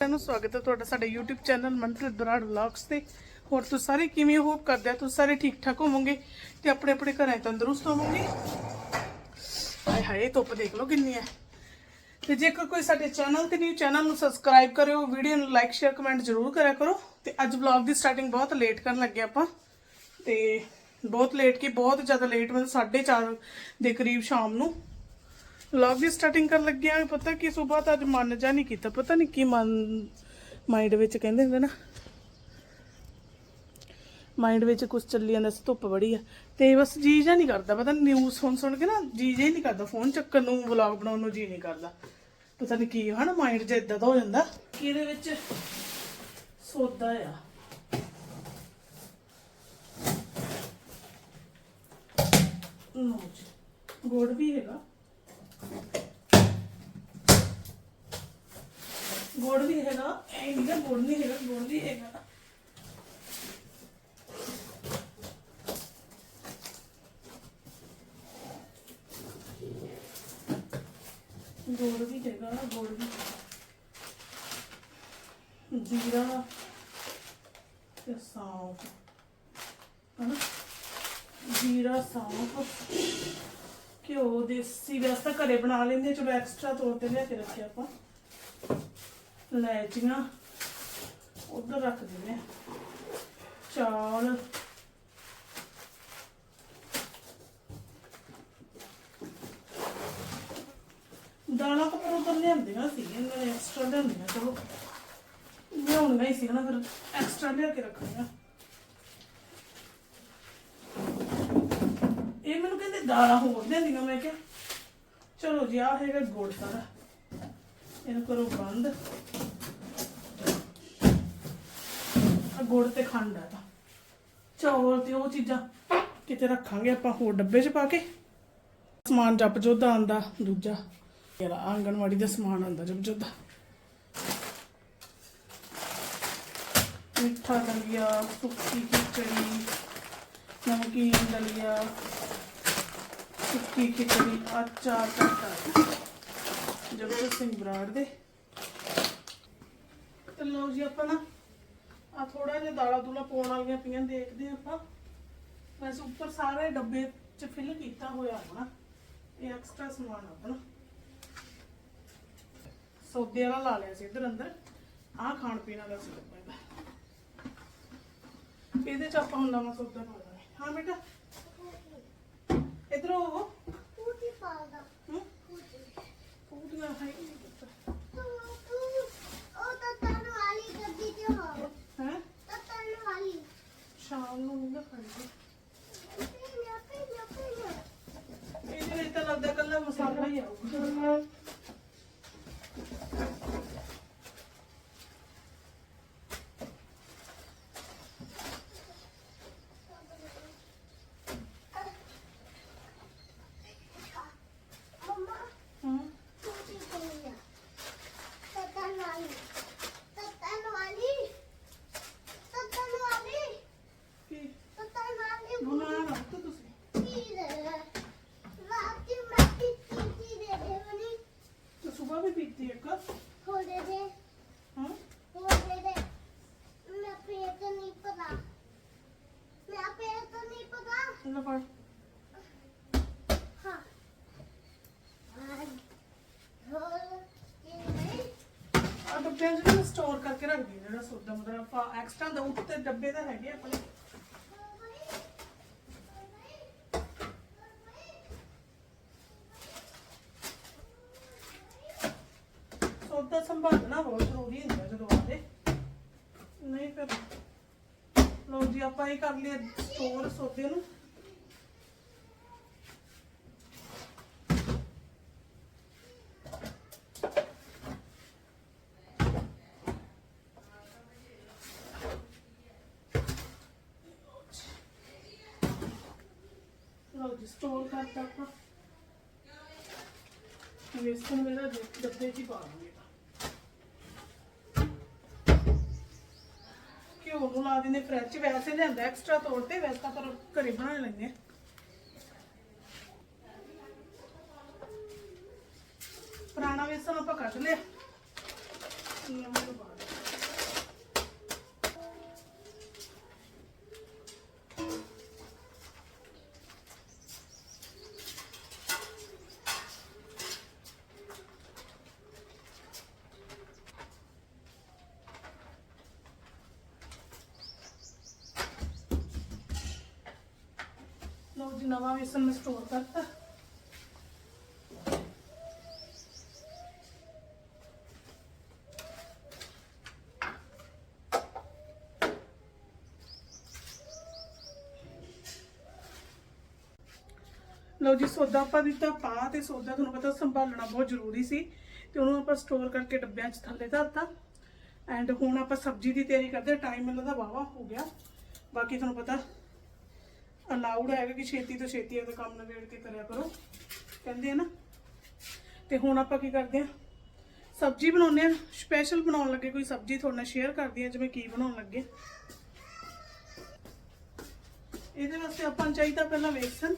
ਸਾਰਿਆਂ ਸਵਾਗਤ ਹੈ ਤੁਹਾਡਾ ਸਾਡੇ YouTube channel Manpreet Brar vlogs ਤੇ। ਹੋਰ ਤੁਸੀਂ ਸਾਰੇ ਕਿਵੇਂ ਹੋਪ ਕਰਦੇ ਆ ਤੁਸੀਂ ਸਾਰੇ ਠੀਕ ਠਾਕ ਹੋਵੋਗੇ? ਤੇ ਆਪਣੇ ਆਪਣੇ ਘਰਾਂ ਤੰਦਰੁਸਤ ਹੋਵੋਗੇ? ਹਾਏ ਹਾਏ ਧੁੱਪ ਦੇਖ ਲਓ ਕਿੰਨੀ ਹੈ। ਤੇ ਜੇਕਰ ਕੋਈ ਸਾਡੇ ਚੈਨਲ ਤੇ ਨਿਊ ਚੈਨਲ ਨੂੰ ਸਬਸਕ੍ਰਾਈਬ ਕਰਿਓ ਵੀਡੀਓ ਨੂੰ ਲਾਈਕ ਸ਼ੇਅਰ ਕਮੈਂਟ ਜ਼ਰੂਰ ਕਰਿਆ ਕਰੋ। ਤੇ ਅੱਜ ਵਲੌਗ ਦੀ ਸਟਾਰਟਿੰਗ ਬਹੁਤ ਲੇਟ ਕਰਨ ਲੱਗੇ ਆਪਾਂ। ਤੇ ਬਹੁਤ ਲੇਟ ਕੀ, ਬਹੁਤ ਜ਼ਿਆਦਾ ਲੇਟ ਮਤਲਬ 4:30 ਦੇ ਕਰੀਬ ਸ਼ਾਮ ਨੂੰ। ਵਲੌਗ ਦੀ ਸਟਾਰਟਿੰਗ ਕਰਨ ਲੱਗਿਆ ਪਤਾ ਕੀ ਸਵੇਰ ਤਾਂ ਅੱਜ ਮਨ ਜਾ ਨਹੀਂ ਕੀਤਾ, ਪਤਾ ਨਹੀਂ ਕੀ ਮਨ ਮਾਈਂਡ ਵਿੱਚ ਕਹਿੰਦੇ ਹੁੰਦੇ ਨਾ। ਮਾਈਂਡ ਵਿੱਚ ਕੁਝ ਚੱਲੀ ਜਾਂਦਾ ਸੀ ਧੁੱਪ ਬੜੀ ਆ। ਤੇ ਬਸ ਜੀ ਜਾਂ ਨਹੀਂ ਕਰਦਾ, ਪਤਾ ਨਿਊਜ਼ ਸੁਣ ਸੁਣ ਕੇ ਨਾ ਜੀ ਜੇ ਨਹੀਂ ਕਰਦਾ ਫੋਨ ਚੱਕਣ ਨੂੰ ਵਲੌਗ ਬਣਾਉਣ ਨੂੰ ਜੀ ਨਹੀਂ ਕਰਦਾ। ਪਤਾ ਨਹੀਂ ਕੀ, ਹਨਾ ਮਾਈਂਡ ਜਿਹਾ ਇਦਾਂ ਦਾ ਹੋ ਜਾਂਦਾ। ਕਿ ਵਿੱਚ ਸੋਦਾ ਆ। ਲਓ ਜੀ, ਗੁੜ ਵੀ ਹੈਗਾ। ਗੁੜ ਵੀ ਹੈਗਾ ਇਹ ਨਹੀਂ ਗਾ ਗੁੜ ਨਹੀਂ ਹੈਗਾ ਗੁੜ ਵੀ ਹੈਗਾ ਗੁੜ ਵੀ ਹੈਗਾ ਗੁੜ ਵੀ ਜੀਰਾ ਤੇ ਸੌਂਫ ਹਨਾ ਜੀਰਾ ਸੌਂਫ ਘਿਓ ਦੇਸੀ ਵੈਸੇ ਤਾਂ ਘਰੇ ਬਣਾ ਲੈਂਦੇ ਚਲੋ ਐਕਸਟਰਾ ਤੌਰ ਤੇ ਲਿਆ ਕੇ ਰੱਖਿਆ ਆਪਾਂ। ਲੈਚੀਆਂ ਉਧਰ ਰੱਖ ਦਿੰਦੇ ਹਾਂ। ਚਾਲ। ਦਾਲਾਂ ਤਾਂ ਪਰ ਉਧਰ ਲਿਆਂਦੀਆਂ ਸੀ ਇਹਨਾਂ ਨੇ ਐਕਸਟਰਾ ਲਿਆਂਦੀਆਂ, ਚਲੋ। ਲਿਆਉਣੀਆਂ ਹੀ ਸੀ ਨਾ, ਫਿਰ ਐਕਸਟਰਾ ਲਿਆ ਕੇ ਰੱਖਣੀਆਂ। ਇਹ ਮੈਨੂੰ ਕਹਿੰਦੇ ਦਾਲਾਂ ਹੋਰ ਲਿਆਂਦੀਆਂ, ਮੈਂ ਕਿਹਾ ਚਲੋ ਜੀ ਆ ਹੈਗਾ ਗੁੜ ਸਾਰਾ। ਇਹਨੂੰ ਕਰੋ ਬੰਦ। ਆ ਗੁੜ ਤੇ ਖੰਡ ਆ ਤਾਂ। ਚੌਲ ਤੇ ਉਹ ਚੀਜ਼ਾਂ ਕਿਤੇ ਰੱਖਾਂਗੇ ਆਪਾਂ, ਹੋਰ ਡੱਬੇ 'ਚ ਪਾ ਕੇ। ਸਮਾਨ ਜਪ ਜੋਦਾ ਆਂਦਾ, ਦੂਜਾ। ਇਹਦਾ ਆਂਗਣਵਾੜੀ ਦਾ ਸਮਾਨ ਆਂਦਾ ਜਪ ਜੋਦਾ ਮਿੱਠਾ ਦਲੀਆ, ਸੁੱਕੀ ਖਿਚੜੀ, ਨਮਕੀਨ ਦਲੀਆ। ਸੁੱਕੀ ਖਿਚੜੀ ਆਚਾਰ ਟਾਟਾ ਜਗਤ ਸਿੰਘ ਬਰਾੜ ਦੇ ਤੇ ਲਓ ਜੀ ਆਪਾਂ ਨਾ ਆ ਥੋੜਾ ਜਿਹਾ ਦਾਲਾ ਦੂਲਾ ਪਾਉਣ ਵਾਲੀਆਂ ਪਈਆਂ ਦੇਖਦੇ ਹਾਂ ਆਪਾਂ ਵੈਸੇ ਉੱਪਰ ਸਾਰੇ ਡੱਬੇ ਚ ਫਿਲ ਕੀਤਾ ਹੋਇਆ ਆਪਣਾ ਇਹ ਐਕਸਟਰਾ ਸਮਾਨ ਆ ਆਪਣਾ ਸੌਦੇ ਵਾਲਾ ਲਾ ਲਿਆ ਸੀ ਇੱਧਰ ਅੰਦਰ ਆਹ ਖਾਣ ਪੀਣ ਵਾਲਾ ਸੀ ਡੱਬਾ ਇਹਦਾ ਇਹਦੇ ਚ ਆਪਾਂ ਹੁਣ ਨਵਾਂ ਸੌਦਾ ਪਾ ਦਾਂਗੇ ਹਾਂ ਬੇਟਾ ਹੀ? ਨਹੀਂ ਪੁੱਤ। ਤੂੰ ਤੂੰ ਉਹ ਤੱਤਨ ਵਾਲੀ ਗੱਡੀ ਤੇ ਹੋ ਹੈਂ? ਤੱਤਨ ਵਾਲੀ। ਸ਼ਾਮ ਨੂੰ ਨਹੀਂ ਖਾਂਦੇ ਇਹਦੇ ਤਾਂ ਲੱਗਦਾ ਕੱਲਾ ਮਸਾਲਾ ਹੀ ਆਊਗਾ ਮਮਾ ਹਾਂ ਪੂਰੀ ਪਾਲਦਾ ਤੱਤਨ ਵਾਲੀ ਤੱਤਨ ਵਾਲੀ ਤੱਤਨ ਵਾਲੀ ਕੀ ਤੱਤਨ ਵਾਲੀ ਬੁਲਾ ਰੱਖ ਤੁਸੀਂ ਪੂਰੀ ਦੇ ਰਾਤੀ ਮੈਂ ਪੀਤੀ ਦੇ ਦੇ ਬਣੀ ਤੇ ਸਵੇਰ ਵੀ ਪੀਤੀ ਇੱਕ ਥੋੜੇ ਦੇ ਹਾਂ ਥੋੜੇ ਦੇ ਮੈਂ ਪੇਟ ਨਹੀਂ ਪਤਾ ਮੈਂ ਪੇਟ ਨਹੀਂ ਪਤਾ ਲੈ ਫੜ ਹਾਂ ਹਾਂ ਹੋਰ ਕੀ ਨਹੀਂ ਆ ਡੱਬਿਆਂ ਸਟੋਰ ਕਰਕੇ ਰੱਖਦੀ ਹਾਂ ਜਿਹੜਾ ਸੌਦਾ, ਮਤਲਬ ਆਪਾਂ ਐਕਸਟਰਾ ਦਾ ਉੱਤੇ ਡੱਬੇ ਤਾਂ ਹੈਗੇ ਆਪਣੇ। ਸੌਦਾ ਸੰਭਾਲਣਾ ਬਹੁਤ ਜ਼ਰੂਰੀ ਹੁੰਦਾ ਜਦੋਂ ਆਦੇ ਨਹੀਂ ਫਿਰ ਲਓ ਜੀ, ਆਪਾਂ ਇਹ ਕਰ ਲਿਆ ਸਟੋਰ ਸੌਦੇ ਨੂੰ ਲਓ ਜੀ ਸਟੋਰ ਆਪਾਂ ਵੇਸਣ ਮੇਰਾ ਡੱਬੇ 'ਚ ਹੀ ਪਾ ਦਾਂਗੇ ਘਿਓ ਨੂੰ ਲਾ ਦਿੰਦੇ ਫ੍ਰਿਜ ਵੈਸੇ ਲਿਆਂਦਾ ਐਕਸਟਰਾ ਤੌਰ ਤੇ, ਵੈਸੇ ਤਾਂ ਪਰ ਘਰੇ ਬਣਾ ਲੈਂਦੇ ਆ ਪੁਰਾਣਾ ਵੇਸਣ ਆਪਾਂ ਕੱਢ ਲਿਆ। ਨਵਾਂ ਤੋਂ ਬਾਅਦ ਜੀ ਨਵਾਂ ਵੇਸਨ ਮੈਂ ਸਟੋਰ ਕਰਤਾ ਲਓ ਜੀ ਸੌਦਾ ਆਪਾਂ ਦਿੱਤਾ ਪਾ ਤੇ ਸੌਦਾ ਤੁਹਾਨੂੰ ਪਤਾ ਸੰਭਾਲਣਾ ਬਹੁਤ ਜ਼ਰੂਰੀ ਸੀ ਤੇ ਉਹਨੂੰ ਆਪਾਂ ਸਟੋਰ ਕਰਕੇ ਡੱਬਿਆਂ 'ਚ ਥੱਲੇ ਧਰਤਾ ਐਂਡ ਹੁਣ ਆਪਾਂ ਸਬਜ਼ੀ ਦੀ ਤਿਆਰੀ ਕਰਦੇ ਟਾਈਮ ਮੈਨੂੰ ਦਾ ਵਾਵਾ ਹੋ ਗਿਆ ਬਾਕੀ ਤੁਹਾਨੂੰ ਪਤਾ ਅਲਾਉਡ ਹੈਗਾ ਕਿ ਛੇਤੀ ਤੋਂ ਛੇਤੀ ਆਪਦਾ ਕੰਮ ਨਵੇੜ ਕੇ ਕਰਿਆ ਕਰੋ, ਕਹਿੰਦੇ ਆ ਨਾ। ਤੇ ਹੁਣ ਆਪਾਂ ਕੀ ਕਰਦੇ ਆ? ਸਬਜ਼ੀ ਬਣਾਉਂਦੇ ਆ। ਸਪੈਸ਼ਲ ਬਣਾਉਣ ਲੱਗੇ, ਕੋਈ ਸਬਜ਼ੀ ਤੁਹਾਡੇ ਨਾਲ ਸ਼ੇਅਰ ਕਰਦੀ ਆ, ਜਿਵੇਂ ਕੀ ਬਣਾਉਣ ਲੱਗੇ। ਇਹਦੇ ਵਾਸਤੇ ਆਪਾਂ ਨੂੰ ਚਾਹੀਦਾ ਪਹਿਲਾਂ ਵੇਸਣ।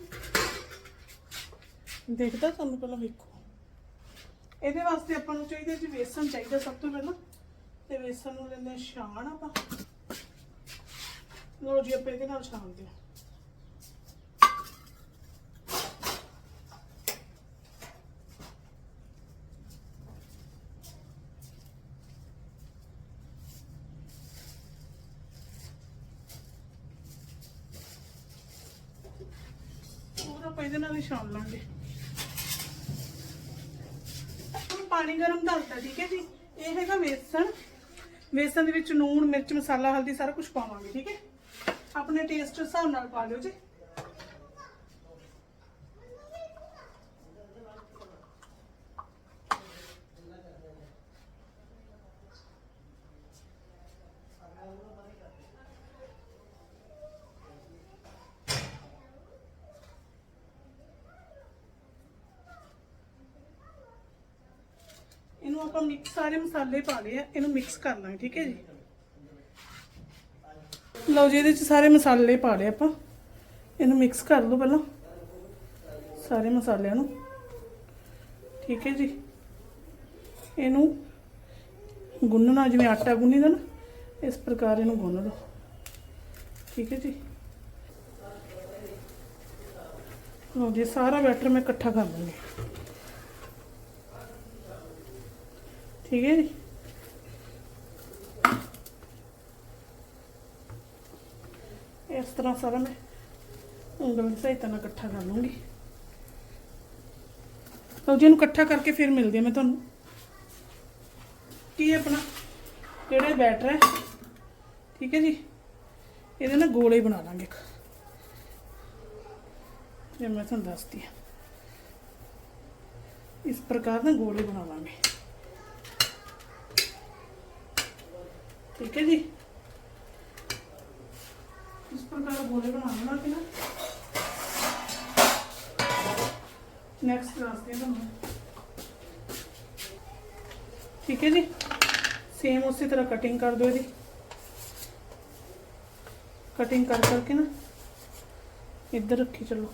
ਦੇਖਦਾ ਤੁਹਾਨੂੰ ਪਹਿਲਾਂ ਵੇਖੋ। ਇਹਦੇ ਵਾਸਤੇ ਆਪਾਂ ਨੂੰ ਚਾਹੀਦਾ ਜੀ ਵੇਸਣ ਚਾਹੀਦਾ ਸਭ ਤੋਂ ਪਹਿਲਾਂ। ਤੇ ਵੇਸਣ ਨੂੰ ਲੈਂਦੇ ਛਾਣ ਆਪਾਂ। ਲੋ ਜੀ, ਆਪਾਂ ਇਹਦੇ ਨਾਲ ਛਾਣਦੇ ਹਾਂ ਪੂਰਾ ਆਪਾਂ ਇਹਦੇ ਨਾਲ ਹੀ ਛਾਣ ਲਾਂਗੇ। ਹੁਣ ਪਾਣੀ ਗਰਮ ਕਰਤਾ ਠੀਕ ਹੈ ਜੀ? ਇਹ ਹੈਗਾ ਵੇਸਣ। ਵੇਸਣ ਦੇ ਵਿੱਚ ਨੂਣ, ਮਿਰਚ, ਮਸਾਲਾ, ਹਲਦੀ, ਸਾਰਾ ਕੁਝ ਪਾਵਾਂਗੇ, ਠੀਕ ਹੈ? ਆਪਣੇ ਟੇਸਟ ਹਿਸਾਬ ਨਾਲ ਪਾ ਲਿਓ ਜੀ ਇਹਨੂੰ ਆਪਾਂ ਮਿਕਸ ਸਾਰੇ ਮਸਾਲੇ ਪਾ ਲਏ ਆ, ਇਹਨੂੰ ਮਿਕਸ ਕਰ ਲਾਂਗੇ ਠੀਕ ਹੈ ਜੀ? ਲਓ ਜੀ, ਇਹਦੇ ਚ ਸਾਰੇ ਮਸਾਲੇ ਪਾ ਲਏ ਆਪਾਂ। ਇਹਨੂੰ ਮਿਕਸ ਕਰ ਲਓ ਪਹਿਲਾਂ, ਸਾਰੇ ਮਸਾਲਿਆਂ ਨੂੰ। ਠੀਕ ਹੈ ਜੀ? ਇਹਨੂੰ ਗੁੰਨਣਾ, ਜਿਵੇਂ ਆਟਾ ਗੁੰਨੀਦਾ ਨਾ, ਇਸ ਪ੍ਰਕਾਰ ਇਹਨੂੰ ਗੁੰਨ ਲਓ। ਠੀਕ ਹੈ ਜੀ? ਲਓ ਜੀ, ਸਾਰਾ ਬੈਟਰ ਮੈਂ ਇਕੱਠਾ ਕਰ ਲਵਾਂਗੀ। ਠੀਕ ਹੈ ਜੀ ਇਸ ਤਰ੍ਹਾਂ ਸਾਰਾ ਮੈਂ ਉਂਗਲ ਦੀ ਸਹਾਇਤਾ ਨਾਲ ਇਕੱਠਾ ਕਰ ਲੂੰਗੀ। ਲਓ ਜੀ ਇਹਨੂੰ ਇਕੱਠਾ ਕਰਕੇ ਫਿਰ ਮਿਲਦੀ ਹਾਂ ਮੈਂ ਤੁਹਾਨੂੰ। ਕੀ ਆਪਣਾ? ਜਿਹੜਾ ਬੈਟਰ ਹੈ? ਠੀਕ ਹੈ ਜੀ। ਇਹਦੇ ਨਾਲ ਗੋਲੇ ਬਣਾ ਲਾਂਗੇ ਇੱਕ। ਜੇ ਮੈਂ ਤੁਹਾਨੂੰ ਦੱਸਦੀ ਹਾਂ। ਇਸ ਪ੍ਰਕਾਰ ਨਾਲ ਗੋਲੇ ਬਣਾ ਲਾਂਗੇ। ਠੀਕ ਹੈ ਜੀ। ਇਸ ਪ੍ਰਕਾਰ ਗੋਲੇ ਬਣਾ ਬਣਾ ਕੇ ਨਾ। ਨੈਕਸਟ ਕਲਾਸ ਦੇ ਤੁਹਾਨੂੰ। ਠੀਕ ਹੈ ਜੀ। ਸੇਮ ਉਸੇ ਤਰ੍ਹਾਂ ਕਟਿੰਗ ਕਰ ਦਿਓ ਇਹਦੀ ਕਟਿੰਗ ਕਰ ਕਰਕੇ ਨਾ ਇੱਧਰ ਰੱਖੀ ਚਲੋ।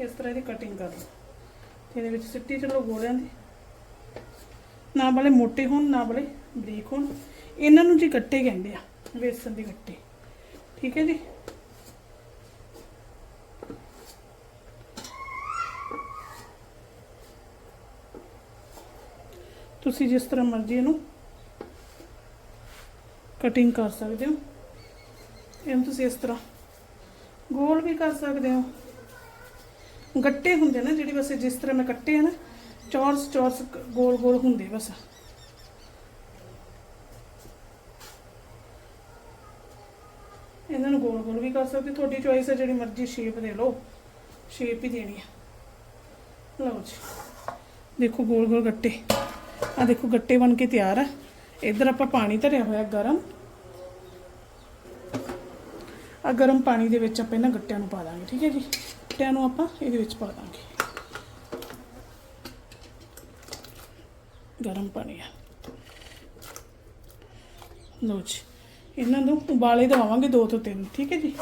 ਇਸ ਤਰ੍ਹਾਂ ਦੀ ਕਟਿੰਗ ਕਰ ਲਓ। ਇਹਦੇ ਵਿੱਚ ਸਿੱਟੀ ਚਲੋ ਗੋਲਿਆਂ ਦੀ ਨਾ ਬਲੇ ਮੋਟੇ ਹੋਣ, ਨਾ ਬਲੇ ਬਰੀਕ ਹੋਣ। ਇਹਨਾਂ ਨੂੰ ਜੀ ਗੱਟੇ ਕਹਿੰਦੇ ਆ, ਵੇਸਣ ਦੇ ਗੱਟੇ। ਠੀਕ ਹੈ ਜੀ? ਤੁਸੀਂ ਜਿਸ ਤਰ੍ਹਾਂ ਮਰਜ਼ੀ ਇਹਨੂੰ ਕਟਿੰਗ ਕਰ ਸਕਦੇ ਹੋ। ਇਹਨੂੰ ਤੁਸੀਂ ਇਸ ਤਰ੍ਹਾਂ ਗੋਲ ਵੀ ਕਰ ਸਕਦੇ ਹੋ। ਗੱਟੇ ਹੁੰਦੇ ਨਾ ਜਿਹੜੀ ਬਸ ਜਿਸ ਤਰ੍ਹਾਂ ਮੈਂ ਕੱਟੇ ਆ ਨਾ, ਚੌਰਸ ਚੌਰਸ ਗੋਲ ਗੋਲ ਹੁੰਦੇ ਬਸ। ਇਹਨਾਂ ਨੂੰ ਗੋਲ ਗੋਲ ਵੀ ਕਰ ਸਕਦੇ, ਤੁਹਾਡੀ ਚੋਇਸ ਹੈ ਜਿਹੜੀ ਮਰਜ਼ੀ ਸ਼ੇਪ ਦੇ ਲਓ ਸ਼ੇਪ ਹੀ ਦੇਣੀ ਹੈ ਲਓ ਜੀ, ਦੇਖੋ ਗੋਲ ਗੋਲ ਗੱਟੇ। ਆ ਦੇਖੋ ਗੱਟੇ ਬਣ ਕੇ ਤਿਆਰ ਆ। ਇੱਧਰ ਆਪਾਂ ਪਾਣੀ ਧਰਿਆ ਹੋਇਆ ਗਰਮ। ਆ ਗਰਮ ਪਾਣੀ ਦੇ ਵਿੱਚ ਆਪਾਂ ਇਹਨਾਂ ਗੱਟਿਆਂ ਨੂੰ ਪਾ ਦਾਂਗੇ, ਠੀਕ ਹੈ ਜੀ? ਗੱਟਿਆਂ ਨੂੰ ਆਪਾਂ ਇਹਦੇ ਵਿੱਚ ਪਾ ਦਾਂਗੇ। ਗਰਮ ਪਾਣੀ ਆ। ਲੋ ਜੀ, ਇਹਨਾਂ ਨੂੰ ਉਬਾਲੇ ਦਵਾਵਾਂਗੇ ਦੋ ਤੋਂ ਤਿੰਨ, ਠੀਕ ਹੈ ਜੀ?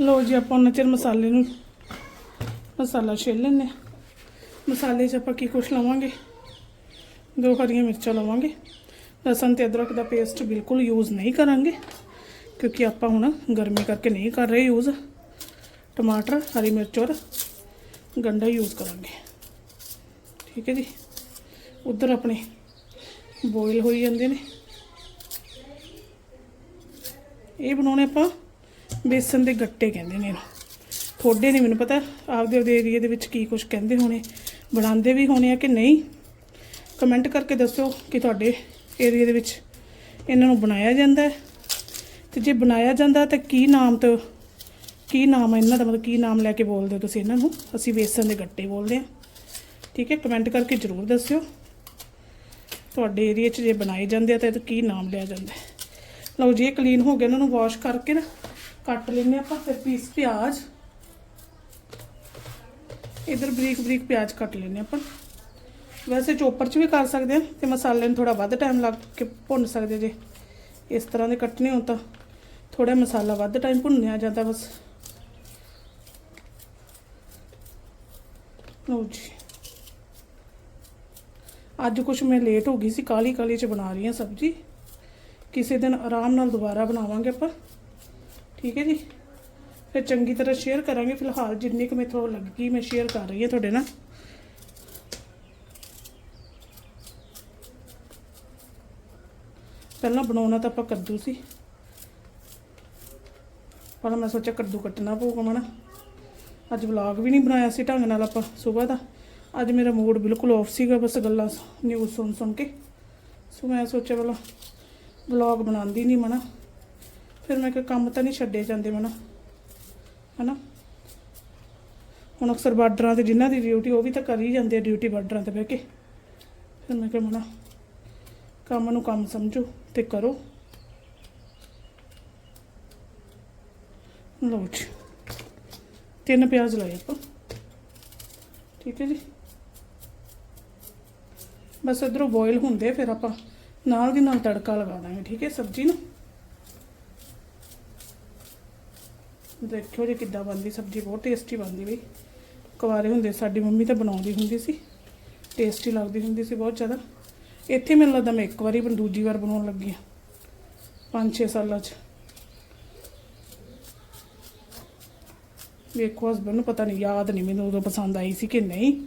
ਲੋ ਜੀ, ਆਪਾਂ ਉਹਨਾਂ ਚਿਰ ਮਸਾਲੇ ਨੂੰ ਮਸਾਲਾ ਛਿੱਲ ਲੈਂਦੇ ਹਾਂ। ਮਸਾਲੇ 'ਚ ਆਪਾਂ ਕੀ ਕੁਛ ਲਵਾਂਗੇ? ਦੋ ਹਰੀਆਂ ਮਿਰਚਾਂ ਲਵਾਂਗੇ। ਲਸਣ ਤੇ ਅਦਰਕ ਦਾ ਪੇਸਟ ਬਿਲਕੁਲ ਯੂਜ਼ ਨਹੀਂ ਕਰਾਂਗੇ, ਕਿਉਂਕਿ ਆਪਾਂ ਹੁਣ ਗਰਮੀ ਕਰਕੇ ਨਹੀਂ ਕਰ ਰਹੇ ਯੂਜ਼ ਟਮਾਟਰ, ਹਰੀ ਮਿਰਚ ਔਰ ਗੰਡਾ ਯੂਜ਼ ਕਰਾਂਗੇ। ਠੀਕ ਹੈ ਜੀ। ਉਧਰ ਆਪਣੇ ਬੋਇਲ ਹੋਈ ਜਾਂਦੇ ਨੇ। ਇਹ ਬਣਾਉਣੇ ਆਪਾਂ ਬੇਸਨ ਦੇ ਗੱਟੇ ਕਹਿੰਦੇ ਨੇ ਇਹਨੂੰ। ਥੋੜੇ ਨਹੀਂ ਮੈਨੂੰ ਪਤਾ, ਆਪਦੇ ਆਪਦੇ ਏਰੀਆ ਦੇ ਵਿੱਚ ਕੀ ਕੁਝ ਕਹਿੰਦੇ ਹੋਣੇ, ਬਣਾਉਂਦੇ ਵੀ ਹੋਣੇ ਆ ਕਿ ਨਹੀਂ? ਕਮੈਂਟ ਕਰਕੇ ਦੱਸਿਓ ਕਿ ਤੁਹਾਡੇ ਏਰੀਆ ਦੇ ਵਿੱਚ ਇਹਨਾਂ ਨੂੰ ਬਣਾਇਆ ਜਾਂਦਾ ਹੈ। ਤੇ ਜੇ ਬਣਾਇਆ ਜਾਂਦਾ ਤਾਂ ਕੀ ਨਾਮ ਤੋਂ, ਕੀ ਨਾਮ ਹੈ ਇਹਨਾਂ ਦਾ, ਮਤਲਬ ਕੀ ਨਾਮ ਲੈ ਕੇ ਬੋਲਦੇ ਹੋ ਤੁਸੀਂ ਇਹਨਾਂ ਨੂੰ? ਅਸੀਂ ਬੇਸਨ ਦੇ ਗੱਟੇ ਬੋਲਦੇ ਹਾਂ। ਠੀਕ ਹੈ ਕਮੈਂਟ ਕਰਕੇ ਜ਼ਰੂਰ ਦੱਸਿਓ। ਤੁਹਾਡੇ ਏਰੀਆ 'ਚ ਜੇ ਬਣਾਏ ਜਾਂਦੇ ਆ ਤਾਂ ਇਹਦਾ ਕੀ ਨਾਮ ਲਿਆ ਜਾਂਦਾ ਲਓ ਜੀ, ਇਹ ਕਲੀਨ ਹੋ ਗਿਆ, ਇਹਨਾਂ ਨੂੰ ਵਾਸ਼ ਕਰਕੇ ਨਾ ਕੱਟ ਲੈਨੇ ਆਪਾਂ, ਫਿਰ ਪੀਸ ਪਿਆਜ਼। ਇਧਰ ਬਰੀਕ ਬਰੀਕ ਪਿਆਜ਼ ਕੱਟ ਲੈਨੇ ਆਪਾਂ। ਵੈਸੇ ਚੋਪਰ 'ਚ ਵੀ ਕਰ ਸਕਦੇ ਆ ਤੇ ਮਸਾਲੇ ਨੂੰ ਥੋੜਾ ਵੱਧ ਟਾਈਮ ਲੱਗ ਕੇ ਭੁੰਨ ਸਕਦੇ ਜੇ। ਇਸ ਤਰ੍ਹਾਂ ਦੇ ਕੱਟਣੇ ਹੋਣ ਤਾਂ ਥੋੜਾ ਮਸਾਲਾ ਵੱਧ ਟਾਈਮ ਭੁੰਨਿਆ ਜਾਂਦਾ ਬਸ। ਲਓ ਜੀ। ਅੱਜ ਕੁਛ ਮੈਂ ਲੇਟ ਹੋ ਗਈ ਸੀ ਕਾਲੀ ਕਾਲੀ ਚ ਬਣਾ ਰਹੀ ਹਾਂ ਸਬਜ਼ੀ। ਕਿਸੇ ਦਿਨ ਆਰਾਮ ਨਾਲ ਦੁਬਾਰਾ ਬਣਾਵਾਂਗੇ ਆਪਾਂ। ਠੀਕ ਹੈ ਜੀ? ਫਿਰ ਚੰਗੀ ਤਰ੍ਹਾਂ ਸ਼ੇਅਰ ਕਰਾਂਗੇ ਫਿਲਹਾਲ, ਜਿੰਨੀ ਕੁ ਮੇਥੋਂ ਲੱਗੀ ਮੈਂ ਸ਼ੇਅਰ ਕਰ ਰਹੀ ਹਾਂ ਤੁਹਾਡੇ ਨਾਲ। ਪਹਿਲਾਂ ਬਣਾਉਣਾ ਤਾਂ ਆਪਾਂ ਕੱਦੂ ਸੀ। ਪਰ ਮੈਂ ਸੋਚਿਆ ਕੱਦੂ ਕੱਟਣਾ ਪਊਗਾ ਮਣਾ ਅੱਜ ਵਲੌਗ ਵੀ ਨਹੀਂ ਬਣਾਇਆ ਸੀ ਢੰਗ ਨਾਲ ਆਪਾਂ ਸਵੇਰ ਦਾ। ਅੱਜ ਮੇਰਾ ਮੂਡ ਬਿਲਕੁਲ ਆਫ ਸੀਗਾ, ਬਸ ਗੱਲਾਂ ਨਿਊਜ਼ ਸੁਣ ਸੁਣ ਕੇ। ਸੋ ਮੈਂ ਸੋਚਿਆ ਬਲਾ ਵਲੌਗ ਬਣਾਉਂਦੀ ਨਹੀਂ ਮਣਾ ਫਿਰ ਮੈਂ ਕਿਹਾ ਕੰਮ ਤਾਂ ਨਹੀਂ ਛੱਡੇ ਜਾਂਦੇ ਮਣਾ ਹਨਾ? ਹੁਣ ਅਕਸਰ ਬਾਰਡਰਾਂ ਤੇ ਜਿਨ੍ਹਾਂ ਦੀ ਡਿਊਟੀ ਉਹ ਵੀ ਤਾਂ ਕਰ ਹੀ ਜਾਂਦੇ ਆ ਡਿਊਟੀ ਬਾਰਡਰਾਂ ਤੇ ਬਹਿ ਕੇ। ਫਿਰ ਮੈਂ ਕਿਹਾ ਮਣਾ ਕੰਮ ਨੂੰ ਕੰਮ ਸਮਝੋ ਤੇ ਕਰੋ। ਲਓ ਜੀ, ਤਿੰਨ ਪਿਆਜ਼ ਲਾਏ ਆਪਾਂ। ਠੀਕ ਹੈ ਜੀ? ਬਸ ਇਧਰੋਂ ਬੋਇਲ ਹੁੰਦੇ ਫਿਰ ਆਪਾਂ ਨਾਲ ਦੀ ਨਾਲ ਤੜਕਾ ਲਗਾ ਦਾਂਗੇ, ਠੀਕ ਹੈ ਸਬਜ਼ੀ ਨੂੰ? ਦੇਖਿਓ ਜੀ ਕਿੱਦਾਂ ਬਣਦੀ, ਸਬਜ਼ੀ ਬਹੁਤ ਟੇਸਟੀ ਬਣਦੀ ਬਈ। ਕੁਆਰੇ ਹੁੰਦੇ, ਸਾਡੀ ਮੰਮੀ ਤਾਂ ਬਣਾਉਂਦੀ ਹੁੰਦੀ ਸੀ। ਟੇਸਟੀ ਲੱਗਦੀ ਹੁੰਦੀ ਸੀ ਬਹੁਤ ਜ਼ਿਆਦਾ। ਇੱਥੇ ਮੈਨੂੰ ਲੱਗਦਾ ਮੈਂ ਇੱਕ ਵਾਰੀ ਬਣ, ਦੂਜੀ ਵਾਰ ਬਣਾਉਣ ਲੱਗੀ ਹਾਂ। 5-6 ਸਾਲਾਂ 'ਚ। ਵੇਖੋ ਹਸਬੰਦ ਨੂੰ ਪਤਾ ਨਹੀਂ ਯਾਦ ਨਹੀਂ ਮੈਨੂੰ ਉਦੋਂ ਪਸੰਦ ਆਈ ਸੀ ਕਿ ਨਹੀਂ।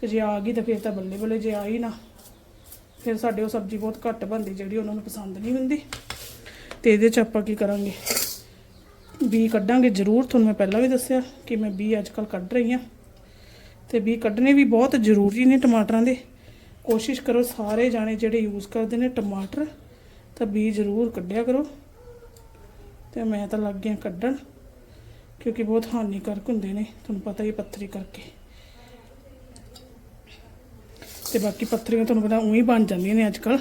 ਤੇ ਜੇ ਆ ਗਈ ਤਾਂ ਫਿਰ ਤਾਂ ਬੱਲੇ ਬੱਲੇ ਜੇ ਆਈ ਨਾ। ਫਿਰ ਸਾਡੇ ਉਹ ਸਬਜ਼ੀ ਬਹੁਤ ਘੱਟ ਬਣਦੀ, ਜਿਹੜੀ ਉਹਨਾਂ ਨੂੰ ਪਸੰਦ ਨਹੀਂ ਹੁੰਦੀ। ਤੇ ਇਹਦੇ 'ਚ ਆਪਾਂ ਕੀ ਕਰਾਂਗੇ? ਬੀ ਕੱਢਾਂਗੇ, ਜ਼ਰੂਰ ਤੁਹਾਨੂੰ ਮੈਂ ਪਹਿਲਾਂ ਵੀ ਦੱਸਿਆ ਕਿ ਮੈਂ ਬੀ ਅੱਜ ਕੱਲ ਕੱਢ ਰਹੀ ਹਾਂ। ਤੇ ਬੀ ਕੱਢਣੇ ਵੀ ਬਹੁਤ ਜ਼ਰੂਰੀ ਨੇ ਟਮਾਟਰਾਂ ਦੇ। ਕੋਸ਼ਿਸ਼ ਕਰੋ ਸਾਰੇ ਜਾਣੇ ਜਿਹੜੇ ਯੂਜ਼ ਕਰਦੇ ਨੇ ਟਮਾਟਰ, ਤਾਂ ਬੀ ਜ਼ਰੂਰ ਕੱਢਿਆ ਕਰੋ। ਤੇ ਮੈਂ ਤਾਂ ਲੱਗ ਗਿਆ ਕੱਢਣ, ਕਿਉਂਕਿ ਬਹੁਤ ਹਾਨੀਕਾਰਕ ਹੁੰਦੇ ਨੇ, ਤੁਹਾਨੂੰ ਪਤਾ ਹੀ ਪੱਥਰੀ ਕਰਕੇ। ਤੇ ਬਾਕੀ ਪੱਥਰੀਆਂ ਤੁਹਾਨੂੰ ਪਤਾ ਉਹੀ ਬਣ ਜਾਂਦੀਆਂ ਨੇ ਅੱਜ ਕੱਲ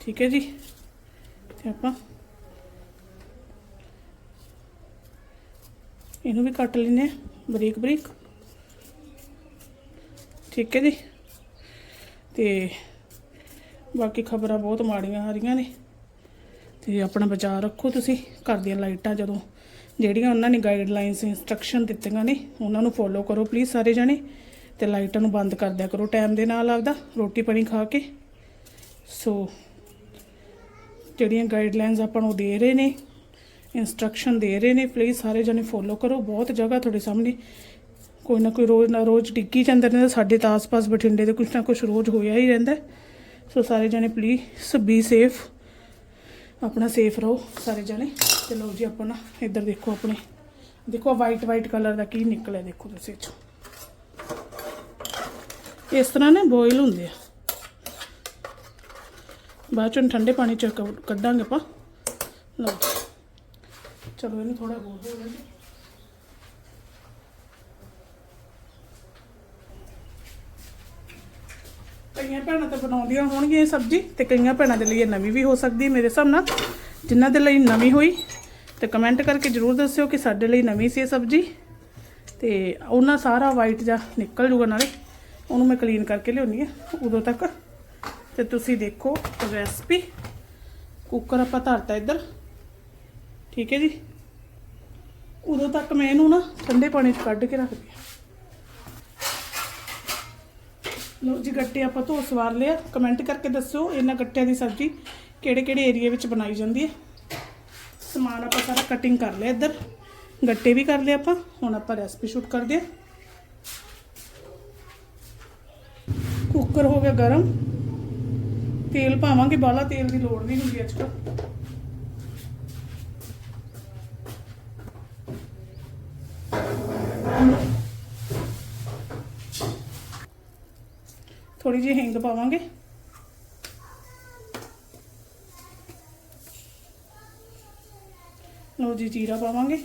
ਠੀਕ ਹੈ ਜੀ? ਤੇ ਆਪਾਂ ਇਹਨੂੰ ਵੀ ਕੱਟ ਲੈਨੇ ਆ ਬਰੀਕ ਬਰੀਕ। ਠੀਕ ਹੈ ਜੀ? ਤੇ ਬਾਕੀ ਖਬਰਾਂ ਬਹੁਤ ਮਾੜੀਆਂ ਆ ਰਹੀਆਂ ਨੇ। ਤੇ ਆਪਣਾ ਬਚਾਅ ਰੱਖੋ ਤੁਸੀਂ, ਘਰ ਦੀਆਂ ਲਾਈਟਾਂ ਜਦੋਂ ਜਿਹੜੀਆਂ ਉਹਨਾਂ ਨੇ ਗਾਈਡਲਾਈਨਸ ਇਨਸਟਰਕਸ਼ਨ ਦਿੱਤੀਆਂ ਨੇ, ਉਹਨਾਂ ਨੂੰ ਫੋਲੋ ਕਰੋ ਪਲੀਜ਼ ਸਾਰੇ ਜਣੇ। ਤੇ ਲਾਈਟਾਂ ਨੂੰ ਬੰਦ ਕਰ ਦਿਆ ਕਰੋ ਟਾਈਮ ਦੇ ਨਾਲ ਆਪਦਾ, ਰੋਟੀ ਪਾਣੀ ਖਾ ਕੇ। ਸੋ ਜਿਹੜੀਆਂ ਗਾਈਡਲਾਈਨਸ ਆਪਾਂ ਨੂੰ ਦੇ ਰਹੇ ਨੇ ਇਨਸਟਰਕਸ਼ਨ ਦੇ ਰਹੇ ਨੇ ਪਲੀਜ਼ ਸਾਰੇ ਜਣੇ ਫੋਲੋ ਕਰੋ। ਬਹੁਤ ਜਗ੍ਹਾ ਤੁਹਾਡੇ ਸਾਹਮਣੇ ਕੋਈ ਨਾ ਕੋਈ ਰੋਜ਼ ਨਾ ਰੋਜ਼ ਡਿੱਗੀ ਜਾਂਦਾ ਰਹਿੰਦਾ, ਸਾਡੇ ਤਾਂ ਆਸ-ਪਾਸ ਬਠਿੰਡੇ ਦੇ ਕੁਛ ਨਾ ਕੁਛ ਰੋਜ਼ ਹੋਇਆ ਹੀ ਰਹਿੰਦਾ। ਸੋ ਸਾਰੇ ਜਣੇ ਪਲੀਜ਼ ਬੀ ਸੇਫ ਆਪਣਾ ਸੇਫ ਰਹੋ ਸਾਰੇ ਜਣੇ। ਤੇ ਲਓ ਜੀ ਆਪਾਂ ਨਾ ਇੱਧਰ ਦੇਖੋ ਆਪਣੇ। ਦੇਖੋ ਵਾਈਟ ਵਾਈਟ ਕਲਰ ਦਾ ਕੀ ਨਿਕਲਿਆ, ਦੇਖੋ ਤੁਸੀਂ ਇਹ ਇਸ ਤਰ੍ਹਾਂ ਨਾ ਬੋਇਲ ਹੁੰਦੇ ਆ। ਬਾਅਦ ਚੋਂ ਠੰਡੇ ਪਾਣੀ ਚ ਕ- ਕੱਢਾਂਗੇ ਆਪਾਂ। ਲਓ ਜੀ। ਚਲੋ, ਇਹਨੂੰ ਥੋੜਾ ਹੋਰ ਹੋ ਲੈਣ ਕਈਆਂ ਭੈਣਾਂ ਤਾਂ ਬਣਾਉਂਦੀਆਂ ਹੋਣਗੀਆਂ ਇਹ ਸਬਜ਼ੀ ਤੇ ਕਈਆਂ ਭੈਣਾਂ ਦੇ ਲਈ ਇਹ ਨਵੀਂ ਵੀ ਹੋ ਸਕਦੀ ਹੈ ਮੇਰੇ ਹਿਸਾਬ ਨਾਲ। ਜਿਨ੍ਹਾਂ ਦੇ ਲਈ ਨਵੀਂ ਹੋਈ ਤੇ ਕਮੈਂਟ ਕਰਕੇ ਜਰੂਰ ਦੱਸਿਓ ਕਿ ਸਾਡੇ ਲਈ ਨਵੀਂ ਸੀ ਇਹ ਸਬਜ਼ੀ ਤੇ ਉਹਨਾਂ ਸਾਰਾ ਵਾਈਟ ਜਾਂ ਨਿਕਲ ਜੂਗਾ ਨਾਲੇ, ਉਹਨੂੰ ਮੈਂ ਕਲੀਨ ਕਰਕੇ ਲਿਆਉਣੀ ਆ ਉਦੋਂ ਤੱਕ। ਤੇ ਤੁਸੀਂ ਦੇਖੋ ਰੈਸਪੀ ਕੁੱਕਰ ਆਪਾਂ ਧਰਤਾ ਇੱਧਰ। ਠੀਕ ਹੈ ਜੀ। ਉਦੋਂ ਤੱਕ ਮੈਂ ਇਹਨੂੰ ਨਾ ਠੰਡੇ ਪਾਣੀ 'ਚ ਕੱਢ ਕੇ ਰੱਖਦੀ ਹਾਂ ਲੋ ਜੀ, ਗੱਟੇ ਆਪਾਂ ਧੋ ਸਵਾਰ ਲਿਆ ਕਮੈਂਟ ਕਰਕੇ ਦੱਸਿਓ ਇਹਨਾਂ ਗੱਟਿਆਂ ਦੀ ਸਬਜ਼ੀ ਕਿਹੜੇ ਕਿਹੜੇ ਏਰੀਆ ਵਿੱਚ ਬਣਾਈ ਜਾਂਦੀ ਹੈ। ਸਮਾਨ ਆਪਾਂ ਸਾਰਾ ਕਟਿੰਗ ਕਰ ਲਿਆ ਇੱਧਰ। ਗੱਟੇ ਵੀ ਕਰ ਲਏ ਆਪਾਂ। ਹੁਣ ਆਪਾਂ ਰੈਸਪੀ ਸ਼ੂਟ ਕਰਦੇ ਹਾਂ। ਕੁੱਕਰ ਹੋ ਗਿਆ ਗਰਮ। ਤੇਲ ਪਾਵਾਂਗੇ ਬਾਲਾ ਤੇਲ ਦੀ ਲੋੜ ਨਹੀਂ ਹੁੰਦੀ ਅੱਜ ਕੱਲ੍ਹ। ਥੋੜੀ ਜਿਹੀ ਹਿੰਗ ਪਾਵਾਂਗੇ। ਲਓ ਜੀ, ਜੀਰਾ ਪਾਵਾਂਗੇ।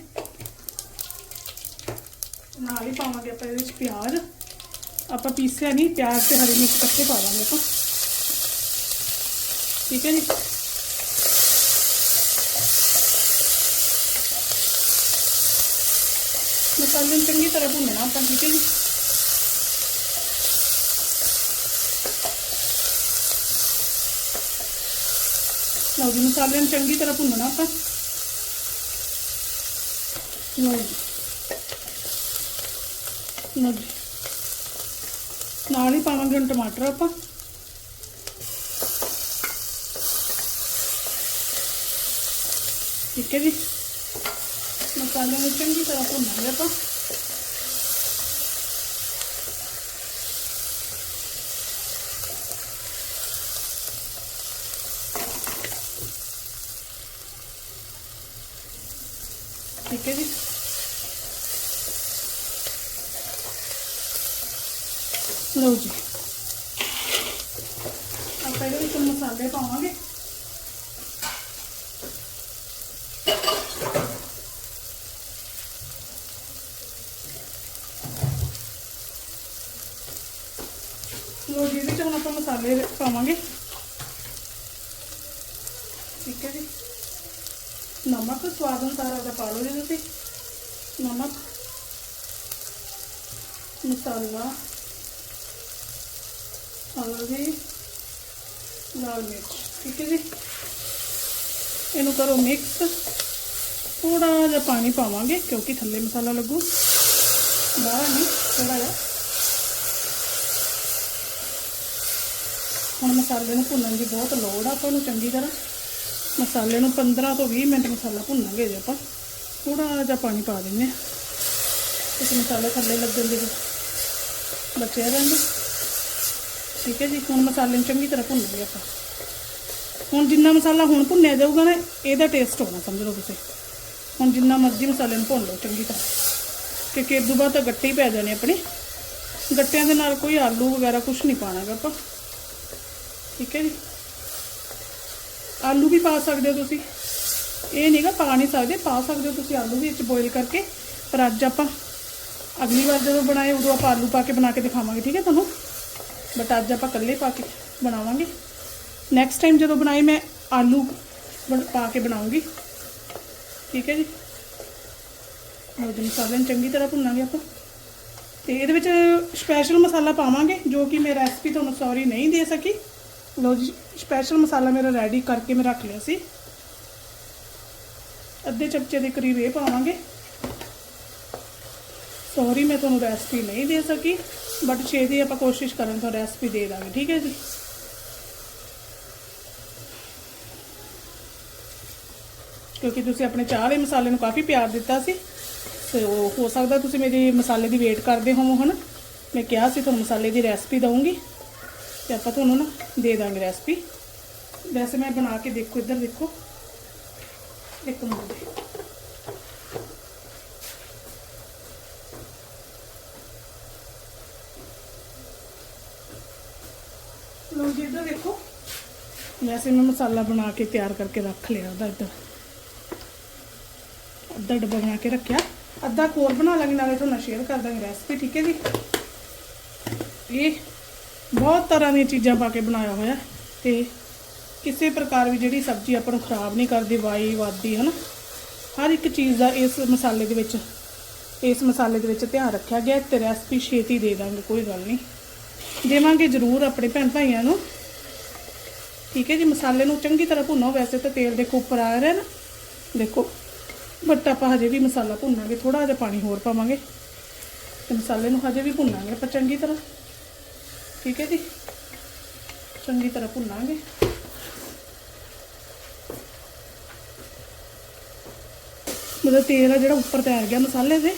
ਨਾਲ ਹੀ ਪਾਵਾਂਗੇ ਆਪਾਂ ਇਹਦੇ ਵਿੱਚ ਪਿਆਜ਼। ਆਪਾਂ ਪੀਸਿਆ ਨਹੀਂ, ਪਿਆਜ਼ ਤੇ ਹਰੀ ਮਿਰਚ ਇਕੱਠੇ ਪਾ ਦਾਂਗੇ ਆਪਾਂ। ਠੀਕ ਹੈ ਜੀ? ਮਸਾਲੇ ਨੂੰ ਚੰਗੀ ਤਰ੍ਹਾਂ ਭੁੰਨਣਾ ਆਪਾਂ, ਠੀਕ ਹੈ ਜੀ? ਲਓ ਜੀ, ਮਸਾਲੇ ਨੂੰ ਚੰਗੀ ਤਰ੍ਹਾਂ ਭੁੰਨਣਾ ਆਪਾਂ। ਲਓ ਜੀ। ਲਓ ਜੀ। ਨਾਲ ਹੀ ਪਾਵਾਂਗੇ ਹੁਣ ਟਮਾਟਰ ਆਪਾਂ। ਠੀਕ ਹੈ ਜੀ। ਮਸਾਲੇ ਨੂੰ ਚੰਗੀ ਤਰ੍ਹਾਂ ਭੁੰਨਾਂਗੇ ਆਪਾਂ। ਠੀਕ ਹੈ ਜੀ ਲਓ ਜੀ ਆਪਾਂ ਇਹਦੇ ਵਿੱਚ ਮਸਾਲੇ ਪਾਵਾਂਗੇ ਲੋ ਜੀ ਇਹਦੇ ਵਿੱਚ ਹੁਣ ਆਪਾਂ ਮਸਾਲੇ ਪਾਵਾਂਗੇ ਠੀਕ ਹੈ ਜੀ ਨਮਕ ਸਵਾਦ ਅਨੁਸਾਰ ਆਪਦਾ ਪਾ ਲਓ ਜੀ ਤੁਸੀਂ ਨਮਕ ਮਸਾਲਾ ਹਲਦੀ ਲਾਲ ਮਿਰਚ ਠੀਕ ਹੈ ਜੀ ਇਹਨੂੰ ਕਰੋ ਮਿਕਸ ਥੋੜਾ ਜਿਹਾ ਪਾਣੀ ਪਾਵਾਂਗੇ ਕਿਉਂਕਿ ਥੱਲੇ ਮਸਾਲਾ ਲੱਗੂ। ਬਾਹਰ ਨਹੀਂ ਥੋੜਾ ਜਿਹਾ। ਹੁਣ ਮਸਾਲੇ ਨੂੰ ਭੁੰਨਣ ਦੀ ਬਹੁਤ ਲੋੜ ਆ ਆਪਾਂ ਨੂੰ ਚੰਗੀ ਤਰ੍ਹਾਂ। ਮਸਾਲੇ ਨੂੰ 15 ਤੋਂ 20 ਮਿੰਟ ਮਸਾਲਾ ਭੁੰਨਾਂਗੇ ਜੇ ਆਪਾਂ। ਥੋੜਾ ਜਿਹਾ ਪਾਣੀ ਪਾ ਦਿੰਦੇ ਹਾਂ। ਇਸ ਮਸਾਲੇ ਥੱਲੇ ਲੱਗਣ ਦੇ ਬਚਿਆ ਰਹਿੰਦਾ। ਠੀਕ ਹੈ ਜੀ, ਹੁਣ ਮਸਾਲੇ ਨੂੰ ਚੰਗੀ ਤਰ੍ਹਾਂ ਭੁੰਨ ਭੁੰਨਾਂਗੇ ਆਪਾਂ। ਹੁਣ ਜਿੰਨਾ ਮਸਾਲਾ ਹੁਣ ਭੁੰਨਿਆ ਜਾਊਗਾ ਨਾ, ਇਹਦਾ ਟੇਸਟ ਹੋਣਾ, ਸਮਝ ਲਓ ਤੁਸੀਂ। ਹੁਣ ਜਿੰਨਾ ਮਰਜ਼ੀ ਮਸਾਲੇ ਨੂੰ ਭੁੰਨ ਲਓ, ਚੰਗੀ ਤਰ੍ਹਾਂ। ਕਿਉਂਕਿ ਇਸ ਤੋਂ ਬਾਅਦ ਤਾਂ ਗੱਟੇ ਹੀ ਪੈ ਜਾਣੇ ਆਪਣੇ। ਗੱਟਿਆਂ ਦੇ ਨਾਲ ਕੋਈ ਆਲੂ ਵਗੈਰਾ ਕੁਝ ਨਹੀਂ ਪਾਣਾਗਾ ਆਪਾਂ। ਠੀਕ ਹੈ ਜੀ? ਆਲੂ ਵੀ ਪਾ ਸਕਦੇ ਹੋ ਤੁਸੀਂ। ਇਹ ਨਹੀਂਗਾ ਪਾ ਨਹੀਂ ਸਕਦੇ। ਪਾ ਸਕਦੇ ਹੋ ਤੁਸੀਂ ਆਲੂ ਵੀ ਵਿੱਚ ਬੋਇਲ ਕਰਕੇ। ਪਰ ਅੱਜ ਆਪਾਂ ਅਗਲੀ ਵਾਰ ਜਦੋਂ ਬਣਾਏ, ਉਦੋਂ ਆਪਾਂ ਆਲੂ ਪਾ ਕੇ ਬਣਾ ਕੇ ਦਿਖਾਵਾਂਗੇ, ਠੀਕ ਹੈ ਤੁਹਾਨੂੰ? ਬਟ ਅੱਜ ਆਪਾਂ ਇਕੱਲੇ ਪਾ ਕੇ ਬਣਾਵਾਂਗੇ। ਨੈਕਸਟ ਟਾਈਮ ਜਦੋਂ ਬਣਾਏ ਮੈਂ ਆਲੂ ਬਣ- ਪਾ ਕੇ ਬਣਾਉਂਗੀ। ਠੀਕ ਹੈ ਜੀ? ਉਹਦੇ ਮਸਾਲੇ ਨੂੰ ਚੰਗੀ ਤਰ੍ਹਾਂ ਭੁੰਨਾਂਗੇ ਆਪਾਂ। ਤੇ ਇਹਦੇ ਵਿੱਚ ਸਪੈਸ਼ਲ ਮਸਾਲਾ ਪਾਵਾਂਗੇ, ਜੋ ਕਿ ਮੈਂ ਰੈਸਪੀ ਤੁਹਾਨੂੰ ਸੌਰੀ ਨਹੀਂ ਦੇ ਸਕੀ। ਲਓ ਜੀ ਸਪੈਸ਼ਲ ਮਸਾਲਾ ਮੇਰਾ ਰੈਡੀ ਕਰਕੇ ਮੈਂ ਰੱਖ ਲਿਆ ਸੀ। ਅੱਧੇ ਚਮਚੇ ਦੇ ਕਰੀਬ ਇਹ ਪਾਵਾਂਗੇ। ਸੌਰੀ ਮੈਂ ਤੁਹਾਨੂੰ ਰੈਸਪੀ ਨਹੀਂ ਦੇ ਸਕੀ ਬਟ ਛੇਤੀ ਆਪਾਂ ਕੋਸ਼ਿਸ਼ ਕਰਾਂ ਤਾਂ ਰੈਸਪੀ ਦੇ ਦਾਂਗੇ। ਠੀਕ ਹੈ ਜੀ? ਕਿਉਂਕਿ ਤੁਸੀਂ ਆਪਣੇ ਚਾਹ ਦੇ ਮਸਾਲੇ ਨੂੰ ਕਾਫੀ ਪਿਆਰ ਦਿੱਤਾ ਸੀ। ਤੇ ਉਹ ਹੋ ਸਕਦਾ ਤੁਸੀਂ ਮੇਰੀ ਮਸਾਲੇ ਦੀ ਵੇਟ ਕਰਦੇ ਹੋਵੋ, ਹਨ? ਮੈਂ ਕਿਹਾ ਸੀ ਤੁਹਾਨੂੰ ਮਸਾਲੇ ਦੀ ਰੈਸਪੀ ਦਵਾਂਗੀ ਤੇ ਆਪਾਂ ਤੁਹਾਨੂੰ ਨਾ ਦੇ ਦਾਂਗੇ ਰੈਸਪੀ ਵੈਸੇ ਮੈਂ ਬਣਾ ਕੇ ਦੇਖੋ, ਇੱਧਰ ਦੇਖੋ। ਇੱਕ ਮਿੰਟ ਲੋ ਜੀ, ਇੱਧਰ ਦੇਖੋ। ਵੈਸੇ ਮੈਂ ਮਸਾਲਾ ਬਣਾ ਕੇ ਤਿਆਰ ਕਰਕੇ ਰੱਖ ਲਿਆ ਉਹਦਾ ਇੱਧਰ। ਅੱਧਾ ਡੱਬਾ ਬਣਾ ਕੇ ਰੱਖਿਆ। ਅੱਧਾ ਕੋਰ ਬਣਾ ਲਾਂਗੇ, ਨਾਲੇ ਤੁਹਾਨੂੰ ਸ਼ੇਅਰ ਕਰ ਦਾਂਗੇ ਰੈਸਪੀ ਠੀਕ ਹੈ ਜੀ? ਇਹ ਬਹੁਤ ਤਰ੍ਹਾਂ ਦੀਆਂ ਚੀਜ਼ਾਂ ਪਾ ਕੇ ਬਣਾਇਆ ਹੋਇਆ। ਤੇ ਕਿਸੇ ਪ੍ਰਕਾਰ ਵੀ ਜਿਹੜੀ ਸਬਜ਼ੀ ਆਪਾਂ ਨੂੰ ਖਰਾਬ ਨਹੀਂ ਕਰਦੀ, ਵਾਈ, ਵਾਦੀ, ਹਨਾ? ਹਰ ਇੱਕ ਚੀਜ਼ ਦਾ ਇਸ ਮਸਾਲੇ ਦੇ ਵਿੱਚ, ਇਸ ਮਸਾਲੇ ਦੇ ਵਿੱਚ ਧਿਆਨ ਰੱਖਿਆ ਗਿਆ ਤੇ ਰੈਸਪੀ ਛੇਤੀ ਦੇ ਦਾਂਗੇ, ਕੋਈ ਗੱਲ ਨਹੀਂ। ਦੇਵਾਂਗੇ ਜ਼ਰੂਰ ਆਪਣੇ ਭੈਣ ਭਾਈਆਂ ਨੂੰ। ਠੀਕ ਹੈ ਜੀ, ਮਸਾਲੇ ਨੂੰ ਚੰਗੀ ਤਰ੍ਹਾਂ ਭੁੰਨੋ। ਵੈਸੇ ਤਾਂ ਤੇਲ ਦੇਖੋ ਉੱਪਰ ਆ ਰਿਹਾ ਨਾ। ਦੇਖੋ। ਬਟ ਆਪਾਂ ਹਜੇ ਵੀ ਮਸਾਲਾ ਭੁੰਨਾਂਗੇ ਥੋੜਾ ਜਿਹਾ ਪਾਣੀ ਹੋਰ ਪਾਵਾਂਗੇ। ਤੇ ਮਸਾਲੇ ਨੂੰ ਹਜੇ ਵੀ ਭੁੰਨਾਂਗੇ ਆਪਾਂ ਚੰਗੀ ਤਰ੍ਹਾਂ। ਠੀਕ ਹੈ ਜੀ? ਚੰਗੀ ਤਰ੍ਹਾਂ ਭੁੰਨਾਂਗੇ। ਮਤਲਬ ਤੇਲ ਆ ਜਿਹੜਾ ਉੱਪਰ ਤੈਰ ਗਿਆ ਮਸਾਲੇ ਦੇ।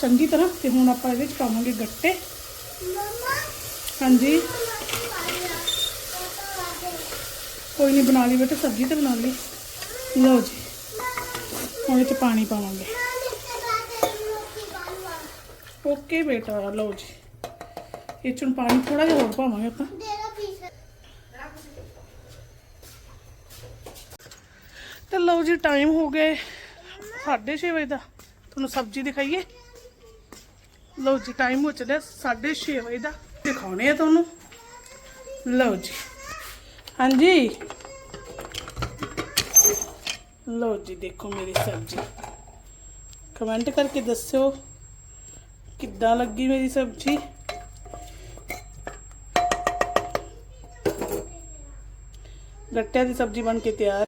ਚੰਗੀ ਤਰ੍ਹਾਂ, ਤੇ ਹੁਣ ਆਪਾਂ ਇਹਦੇ ਵਿੱਚ ਪਾਵਾਂਗੇ ਗੱਟੇ। ਹਾਂਜੀ। ਕੋਈ ਨਹੀਂ ਬਣਾ ਲਈ ਬੇਟੇ, ਸਬਜ਼ੀ ਤੇ ਬਣਾ ਲਈ ਲਓ ਜੀ। ਹੁਣ ਇਹ ਚ ਪਾਣੀ ਪਾਵਾਂਗੇ। ਓਕੇ ਬੇਟਾ, ਲਓ ਜੀ। ਇਹ ਚ ਪਾਣੀ ਥੋੜਾ ਜਿਹਾ ਹੋਰ ਪਾਵਾਂਗੇ ਆਪਾਂ। ਦੇਗਾ ਤੇ ਲਓ ਜੀ ਟਾਈਮ ਹੋ ਗਏ 6:30 ਵਜੇ ਦਾ। ਤੁਹਾਨੂੰ ਸਬਜ਼ੀ ਦਿਖਾਈਏ। ਲਓ ਜੀ ਟਾਈਮ ਹੋ ਚੱਲਿਆ 6:30 ਵਜੇ ਦਾ। ਦਿਖਾਉਣੇ ਆ ਤੁਹਾਨੂੰ। ਲਓ ਜੀ। ਹਾਂਜੀ। ਲਓ ਜੀ ਦੇਖੋ ਮੇਰੀ ਸਬਜ਼ੀ ਕਮੈਂਟ ਕਰਕੇ ਦੱਸਿਓ ਕਿੱਦਾਂ ਲੱਗੀ ਮੇਰੀ ਸਬਜ਼ੀ ਗੱਟਿਆਂ ਦੀ ਸਬਜ਼ੀ ਬਣ ਕੇ ਤਿਆਰ